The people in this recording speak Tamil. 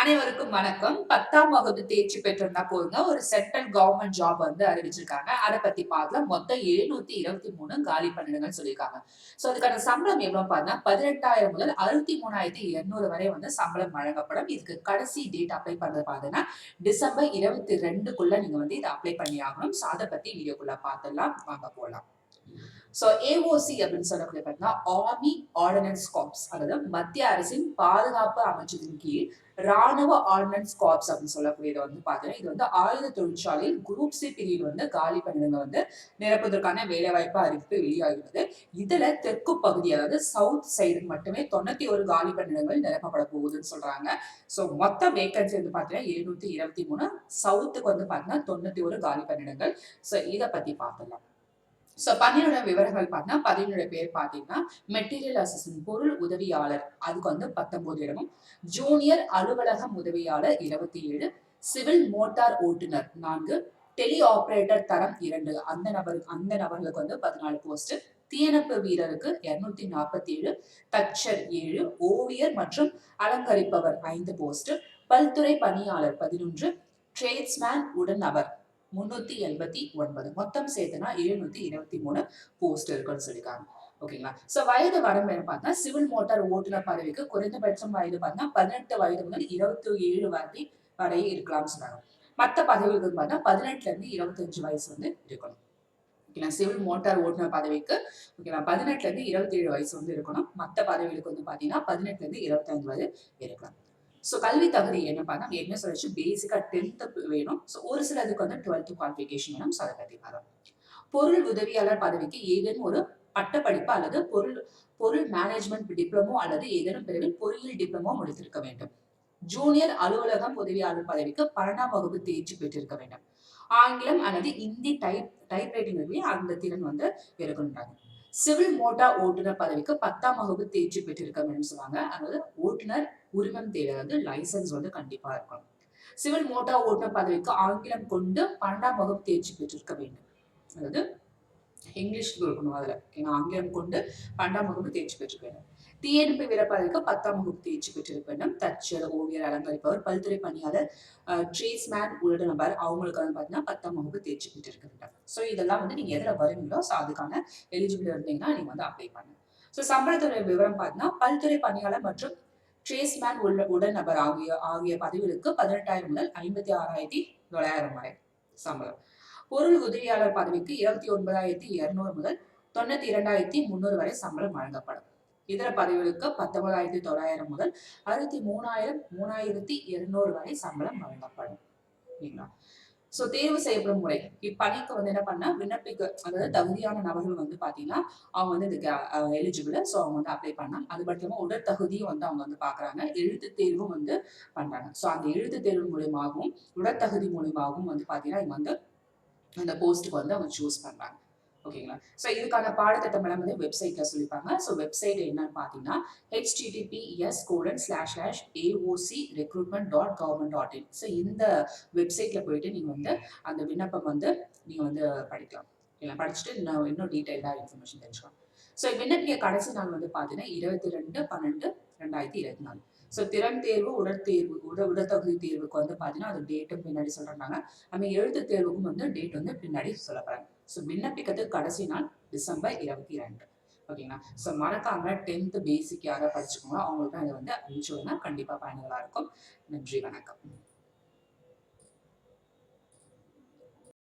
அனைவருக்கும் வணக்கம். பத்தாம் வகுப்பு தேர்ச்சி பெற்றிருந்தா போதுங்க. ஒரு சென்ட்ரல் கவர்மெண்ட் ஜாப் வந்து அறிவிச்சிருக்காங்க. அதை பத்தி பார்க்கலாம். மொத்தம் எழுநூத்தி இருபத்தி மூணு காலி பண்ணிடுங்கன்னு சொல்லியிருக்காங்க. ஸோ அதுக்கான சம்பளம் எவ்வளவு பார்த்தா பதினெட்டாயிரம் முதல் அறுபத்தி மூணாயிரத்தி இருநூறு வரை வந்து சம்பளம் வழங்கப்படும். இதுக்கு கடைசி டேட் அப்ளை பண்றது பார்த்தீங்கன்னா டிசம்பர் இருபத்தி ரெண்டுக்குள்ள நீங்க வந்து இதை அப்ளை பண்ணி ஆகணும் ஸோ அதை பத்தி வீடியோக்குள்ள பார்த்துடலாம். வாங்க போகலாம் ஸோ ஏஓசி அப்படின்னு சொல்லக்கூடிய பார்த்தீங்கன்னா ஆர்மி ஆர்டினன்ஸ் காப்ஸ் அதாவது மத்திய அரசின் பாதுகாப்பு அமைச்சரின் கீழ் ராணுவ ஆர்டினன்ஸ் காப்ஸ் அப்படின்னு சொல்லக்கூடியது வந்து பார்த்தீங்கன்னா இது வந்து ஆயுத தொழிற்சாலையில் குரூப் சி பிரிவில் வந்து காலி பணியிடங்க வந்து நிரப்புவதற்கான வேலைவாய்ப்பு அறிவிப்பு வெளியாகிறது இதுல தெற்கு பகுதி அதாவது சவுத் சைடு மட்டுமே தொண்ணூத்தி ஒரு காலி பணியிடங்கள் நிரப்பப்பட போகுதுன்னு சொல்றாங்க. ஸோ மொத்த வேக்கன்சி வந்து பார்த்தீங்கன்னா எழுநூத்தி இருபத்தி மூணு. சவுத்துக்கு வந்து பார்த்தீங்கன்னா தொண்ணூத்தி ஒரு காலி பணியிடங்கள். ஸோ இதை பத்தி பார்த்துடலாம். ஸோ பணியோட விவரங்கள் பார்த்தா பதினோட பேர் பார்த்தீங்கன்னா மெட்டீரியல் அசிஸ்டன்ட் பொருள் உதவியாளர். அதுக்கு வந்து பத்தொன்பது இடமும். ஜூனியர் அலுவலகம் உதவியாளர் இருபத்தி ஏழு சிவில் மோட்டார் ஓட்டுநர் நான்கு. டெலி ஆபரேட்டர் தரம் இரண்டு. அந்த நபருக்கு அந்த நபர்களுக்கு வந்து பதினாலு போஸ்ட் தீயணைப்பு வீரருக்கு இருநூத்தி நாற்பத்தி ஏழு தச்சர் ஏழு. ஓவியர் மற்றும் அலங்கரிப்பவர் ஐந்து போஸ்ட் பல்துறை பணியாளர் பதினொன்று. ட்ரேட்ஸ்மேன் உடன் நபர். முன்னூத்தி எண்பத்தி ஒன்பது. மொத்தம் சேர்த்துனா எழுநூத்தி இருபத்தி மூணு போஸ்ட் இருக்குன்னு சொல்லியிருக்காங்க. ஓகேங்களா? சோ வயது வரம்பு என்ன பார்த்தா சிவில் மோட்டார் ஓட்டுநர் பதவிக்கு குறைந்தபட்சம் வயது பார்த்தா பதினெட்டு வயது முதல் இருபத்தி ஏழு வரை வரை இருக்கலாம்னு சொன்னாங்க. மற்ற பதவிகளுக்கு பார்த்தா பதினெட்டுல இருந்து இருபத்தஞ்சு வயசு வந்து இருக்கணும். ஓகேங்களா? சிவில் மோட்டார் ஓட்டுநர் பதவிக்கு ஓகேங்களா? பதினெட்டுல இருந்து இருபத்தி ஏழு வயசு வந்து இருக்கணும். மற்ற பதவிகளுக்கு வந்து பாத்தீங்கன்னா பதினெட்டுல இருந்து இருபத்தஞ்சு வயது இருக்கலாம். ஸோ கல்வி தகுதி என்ன பார்த்தா என்ன சொல்லிச்சு பேசிக்காக டென்த்து வேணும். ஸோ ஒரு சிலதுக்கு வந்து டுவெல்த்து குவாலிஃபிகேஷன் வேணும். ஸோ அதை பற்றி பார்க்கலாம் பொருள் உதவியாளர் பதவிக்கு ஏதேனும் ஒரு பட்டப்படிப்பு அல்லது பொருள் பொருள் மேனேஜ்மெண்ட் டிப்ளமோ அல்லது ஏதேனும் பிரிவில் பொறியியல் டிப்ளமோ முடித்திருக்க வேண்டும். ஜூனியர் அலுவலகம் உதவியாளர் பதவிக்கு பன்னெண்டாம் வகுப்பு தேர்ச்சி பெற்றிருக்க வேண்டும். ஆங்கிலம் அல்லது இந்தி டைப் டைப் ரைட்டிங் அந்த திறன் வந்து இருக்கணுன்றாங்க சிவில் மோட்டார் ஓட்டுநர் பதவிக்கு பத்தாம் வகுப்பு தேர்ச்சி பெற்றிருக்க வேண்டும் சொல்லுவாங்க. அதாவது ஓட்டுநர் உரிமம் தேவை வந்து லைசன்ஸ் வந்து கண்டிப்பா இருக்கணும். சிவில் மோட்டார் ஓட்டுநர் பதவிக்கு ஆங்கிலம் கொண்டு பன்னெண்டாம் வகுப்பு தேர்ச்சி பெற்றிருக்க வேண்டும். அதாவது இங்கிலீஷ் இருக்கணும் அதில். ஏன்னா ஆங்கிலம் கொண்டு பன்னெண்டாம் வகுப்பு தேர்ச்சி பெற்றிருக்க வேண்டும் டிஎன்பி வீரப்பதவிக்கு பத்தாம் வகுப்பு தேர்ச்சி பெற்றிருக்க வேண்டும் தச்சர் ஓவியர் அலங்கரிப்பவர் பல்துறை பணியாளர் ட்ரேஸ்மேன் உள்ளிட்ட நபர் அவங்களுக்கு வந்து பார்த்தீங்கன்னா பத்தாம் வகுப்பு தேர்ச்சி பெற்றிருக்க வேண்டும் ஸோ இதெல்லாம் வந்து நீங்கள் எதில் வருவீங்களோ ஸோ அதுக்கான எலிஜிபிள் இருந்தீங்கன்னா நீங்கள் வந்து அப்ளை பண்ணுங்க. ஸோ சம்பளத்துறை விவரம் பார்த்தீங்கன்னா பல்துறை பணியாளர் மற்றும் ட்ரேஸ்மேன் உள்ள உடல் நபர் ஆகிய ஆகிய பதவிகளுக்கு பதினெட்டாயிரம் முதல் ஐம்பத்தி ஆறாயிரத்தி தொள்ளாயிரம் வரை சம்பளம். பொருள் உதவியாளர் பதவிக்கு இருபத்தி ஒன்பதாயிரத்தி இருநூறு முதல் தொண்ணூத்தி இரண்டாயிரத்தி முன்னூறு வரை சம்பளம் வழங்கப்படும். இதர பதவிகளுக்கு பத்தொன்பதாயிரத்தி தொள்ளாயிரம் முதல் அறுபத்தி மூணாயிரம் மூணாயிரத்தி இருநூறு வரை சம்பளம் வழங்கப்படும். சரிங்களா ஸோ தேர்வு செய்யப்படும் முறை. இப்பணிக்கு வந்து என்ன பண்ணா விண்ணப்பிக்க அதாவது தகுதியான நபர்கள் வந்து பாத்தீங்கன்னா அவங்க வந்து இதுக்கு எலிஜிபிள் ஸோ அவங்க வந்து அப்ளை பண்ணலாம். அது மட்டும் இல்லாமல் உடல் தகுதியும் வந்து அவங்க வந்து பாக்குறாங்க. எழுத்து தேர்வும் வந்து பண்றாங்க. ஸோ அந்த எழுத்து தேர்வு மூலியமாகவும் உடற்தகுதி மூலியமாகவும் வந்து பாத்தீங்கன்னா இவங்க வந்து அந்த போஸ்ட்டுக்கு வந்து அவங்க சூஸ் பண்ணுறாங்க ஓகேங்களா ஸோ இதுக்கான பாடத்திட்டம் எல்லாம் வந்து வெப்சைட்டில் சொல்லிப்பாங்க ஸோ வெப்சைட் என்னன்னு பார்த்தீங்கன்னா HTTPS colon slash hash AOC recruitment dot government dot in so இந்த வெப்சைட்டில் போயிட்டு நீங்கள் வந்து அந்த விண்ணப்பம் வந்து நீங்கள் வந்து படிக்கலாம். இல்லை படிச்சுட்டு இன்னும் இன்னும் டீட்டெயிலாக இன்ஃபர்மேஷன் தெரிஞ்சுக்கலாம். ஸோ விண்ணப்பிக்க கடைசி நாள் வந்து பார்த்தீங்கன்னா இருபத்தி ரெண்டு பன்னெண்டு ரெண்டாயிரத்தி இருபத்தி நாலு. ஸோ திறன் தேர்வு உடல் தேர்வு உட உடற்தகுதி தேர்வுக்கு வந்து பார்த்தீங்கன்னா அது டேட்டும் பின்னாடி சொல்றாங்க. நம்ம எழுத்து தேர்வுக்கும் வந்து டேட் வந்து பின்னாடி சொல்லப்படுறாங்க ஸோ விண்ணப்பிக்கிறதுக்கு கடைசி நாள் டிசம்பர் இருபத்தி ரெண்டு ஓகேங்களா ஸோ மறக்காம டென்த்து பேசிக் யாரை படிச்சுக்கோங்களோ அவங்களுக்கு அது வந்து அனுப்பிச்சு கண்டிப்பாக பயனுள்ளதாக இருக்கும். நன்றி வணக்கம்.